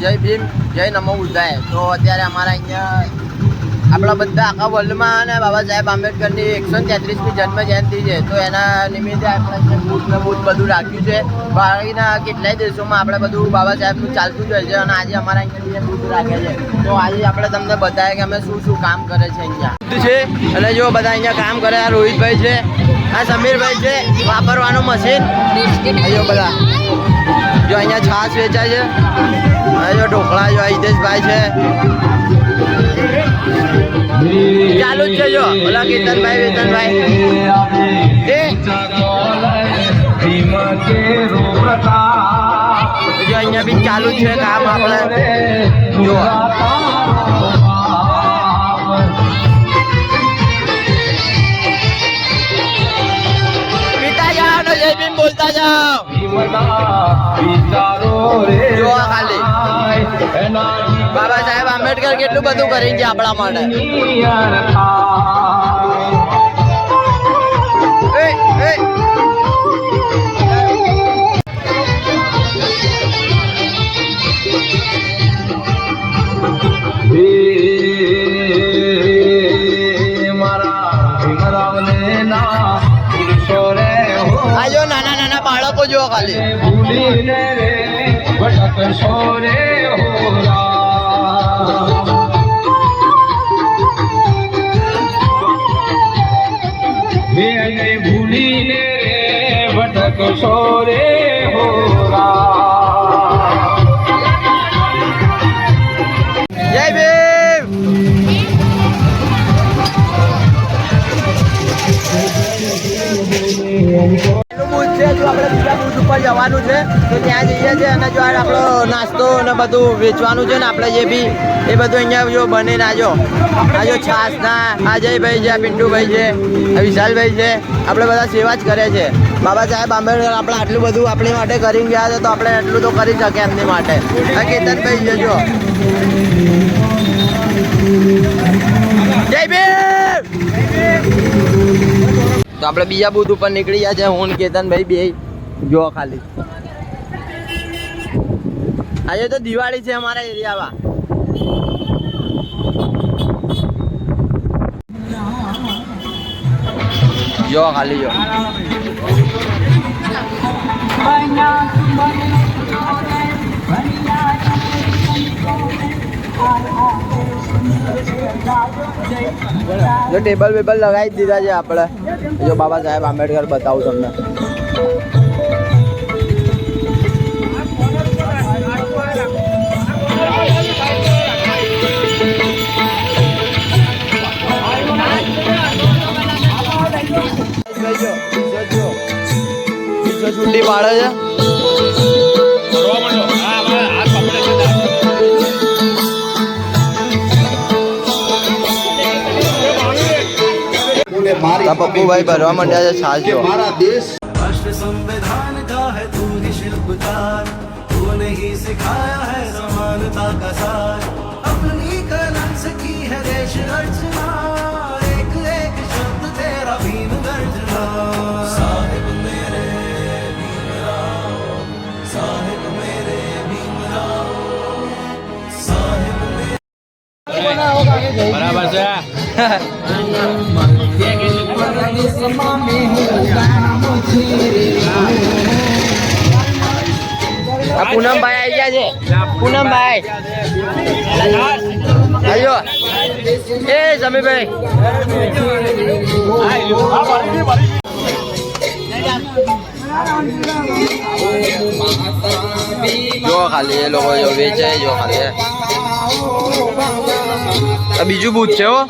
જય ભીમ જય નમો બુદ્ધાય તો અત્યારે અમારા અહીંયા આપણા બધા આખા વર્લ્ડમાં અને બાબા સાહેબ આંબેડકરની એકસો તેત્રીસમી જન્મ જયંતિ છે. તો એના નિમિત્તે આપણે બૂથ ને બૂથ બધું રાખ્યું છે. બાકીના કેટલાય દેશોમાં આપણે બધું બાબા સાહેબનું ચાલતું જ હોય છે અને આજે અમારા અહીંયા બૂથ રાખે છે. તો આજે આપણે તમને બતાવીએ કે અમે શું શું કામ કરે છે અહીંયા. છે? અને જો બધા અહીંયા કામ કરે આ રોહિતભાઈ છે આ સમીરભાઈ છે વાપરવાનું મશીન જો બધા. જો અહીંયા છાશ વેચાય છે. જો ઢોકળા જો હિતેશભાઈ છે. ચાલુ છે જો. ઓલા કેતનભાઈ, વેતનભાઈ. જો અહીંયા બી ચાલુ છે કામ આપણે. જો. બોલતા જાઓ. જો આ ખાલી. બાબા સાહેબ આંબેડકર કેટલું બધું કરીને છે આપણા માટે. એ એ. નાના નાના બાળકો જોવા ખાલી. ભૂલીને રે ભટકશો રે હોરા બધું વેચવાનું છે ને આપણે જે બી, એ બધું અહીંયા જો બને ના જો, આ જો છાસના, આ જયભાઈ છે પિન્ટુભાઈ છે વિશાલભાઈ છે, આપણે બધા સેવા જ કરે છે. બાબા સાહેબ આંબેડકર આપણે આટલું બધું આપણી માટે કરી ગયા છે, તો આપણે એટલું તો કરી શકીએ એમની માટે. આ કેતનભાઈ છે, જો. તો આપણે બીજા બૂથ ઉપર નીકળી ગયા છે, હું કેતનભાઈ બે જો ખાલી. આજે તો દિવાળી છે અમારા એરિયામાં. જો ખાલી જો. જો ટેબલ વેબલ લગાવી દીધા છે આપણે. જો બાબા સાહેબ આંબેડકર બતાવું તમને. છૂટી પાડે છે આ પપ્પુભાઈ ભરવા માંડ્યા છે છાશ જો राष्ट्र संविधान का है तू ही शिल्पकार तूने ही सिखाया है समानता का सार આ પૂનમભાઈ આવી ગયા છે. પૂનમભાઈ. આવ્યો એ સમીભાઈ જો ખાલી એ લોકો જો વેચે જો ખાલી આ બીજું બૂથ છે હો.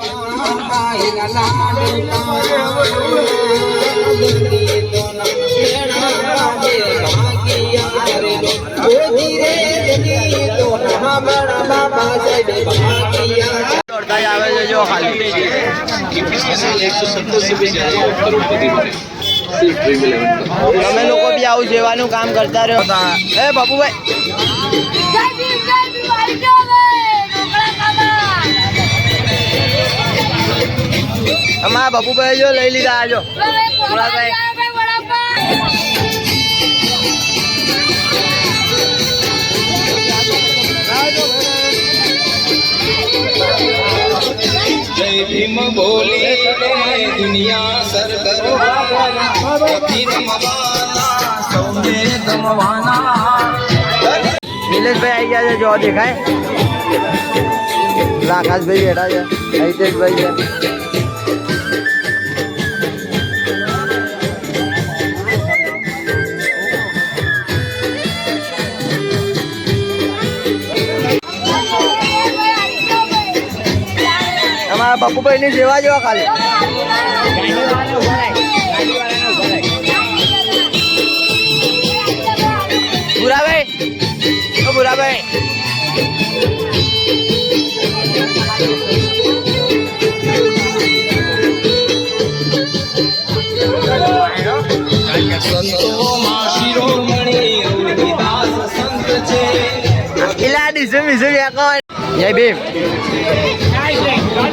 દોડતા આવે છે જો ખાલી તમે લોકો બી આવું સેવાનું કામ કરતા રહ્યો. એ બાપુભાઈ. અમારા બાપુભાઈ જો લઈ લીધા આજો જય ભીમ બોલી દુનિયા સર કરો સૌને ગમવાના નિલેશભાઈ આવી ગયા છે જો દેખાય. રાખાશભાઈ બેઠા છે હિતેશભાઈ છે. પપ્પુભાઈ ની સેવા જેવા ખાલી. ભૂરાભાઈ ભૂરાભાઈ. સંતોમાં શિરોમણી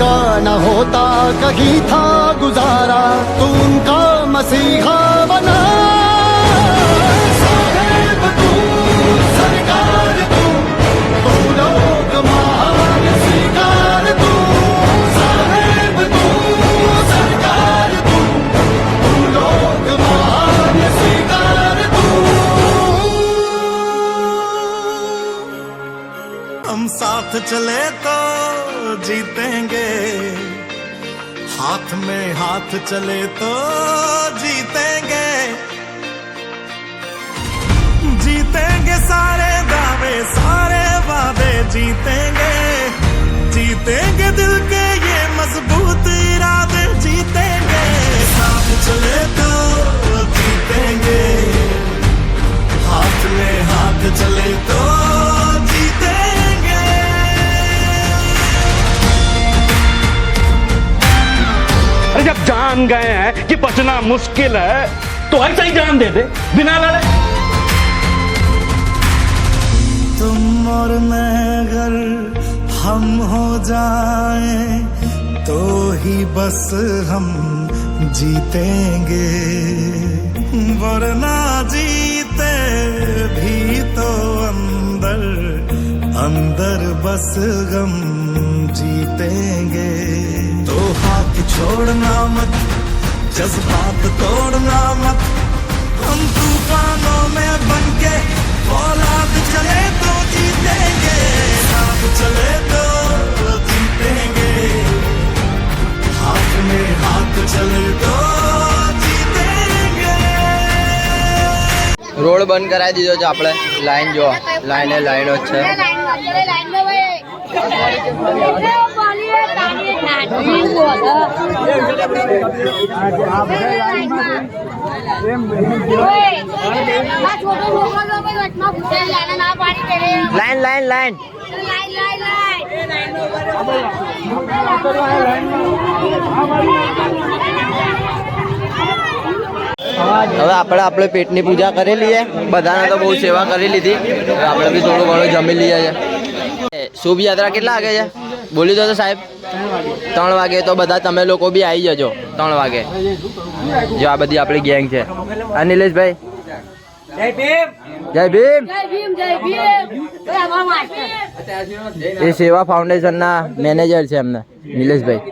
उनका न होता कहीं था गुजारा तू उनका मसीहा साथ चले तो जीतेंगे। हाथ में हाथ चले तो जीतेंगे। जीतेंगे सारे दावे, सारे वादे, जीतेंगे। जीतेंगे दिल के ये मज़बूत इरादे। बचना मुश्किल है तो ऐसा ही जान दे दे बिना लड़े। तुम और मैं अगर हम हो जाए तो ही बस हम जीतेंगे। वरना जीते भी तो अंदर अंदर बस गम जीतेंगे। तो हाथ छोड़ना मत जज्बात तोड़ना मत हम तूफानों में बन के औलाद चले तो जीतेंगे साथ चले तो जीतेंगे हाथ में हाथ चले तो जीतेंगे રોડ બંધ કરાવી દીધો છે આપણે લાઈન જો લાઈને લાઈનો જ છે લાઈન લાઈન લાઈન. હવે આપણે આપણે પેટની પૂજા કરી લઈએ. બધાને તો બહુ સેવા કરી લીધી. આપણે બી થોડું ઘણું જમી લઈએ છીએ. શુભ યાત્રા કેટલા વાગે છે? બોલી દો તો સાહેબ. ત્રણ વાગે તો બધા તમે લોકો બી આવી જજો ત્રણ વાગે. જો આ બધી આપણી ગેંગ છે. આ નિલેશભાઈ. જય ભીમ. જય ભીમ એ સેવા ફાઉન્ડેશનના મેનેજર છે એમને નિલેશભાઈ.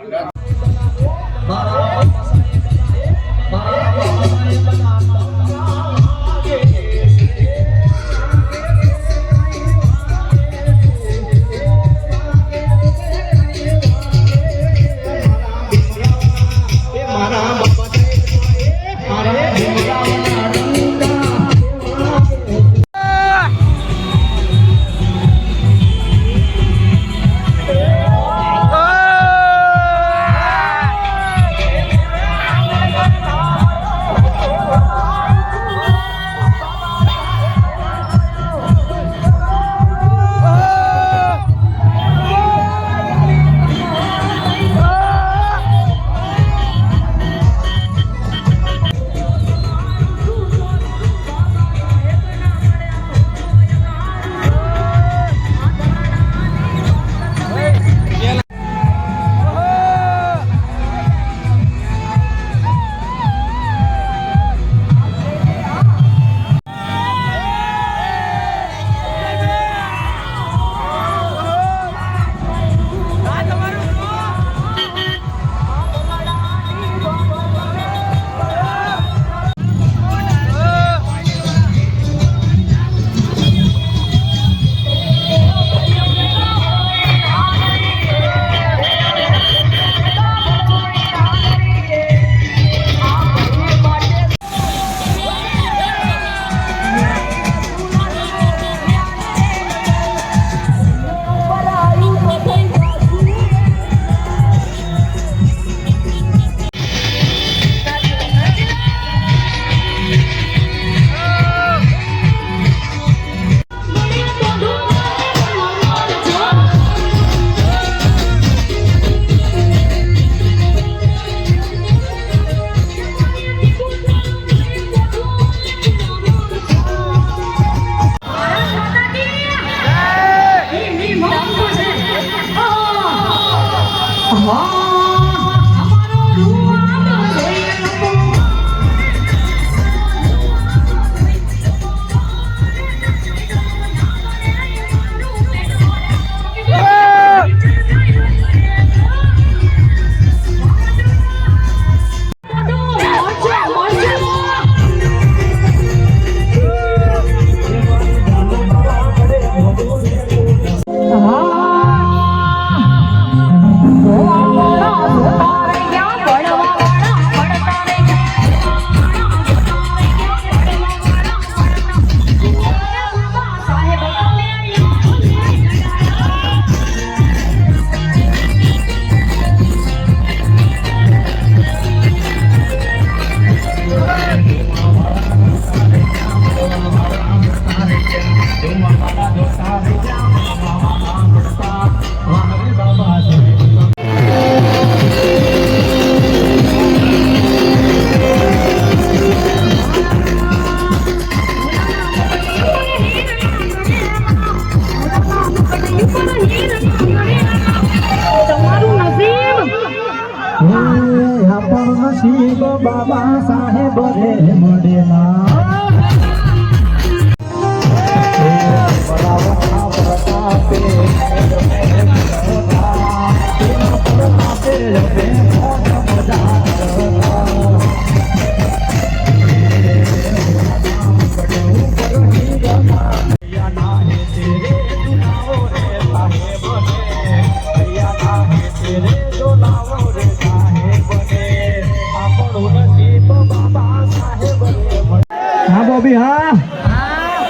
હા, બોબી, હા?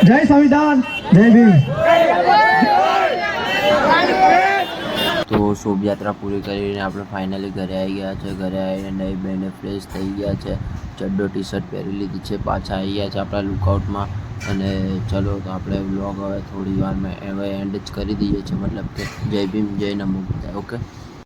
જય સંવિધાન. જય ભીમ. તો શોભાયાત્રા પૂરી કરીને આપણે ફાઇનલી ઘરે આવી ગયા છે. ઘરે આવીને નહીં બહેને ફ્રેશ થઈ ગયા છે. ચડ્ડો ટી શર્ટ પહેરી લીધી છે. પાછા આવી ગયા છે આપણા લુકઆઉટમાં અને ચલો, તો આપણે બ્લોગ હવે થોડી વારમાં હવે એન્ડ જ કરી દઈએ છીએ. મતલબ કે જય ભીમ, જય નમો ઓકે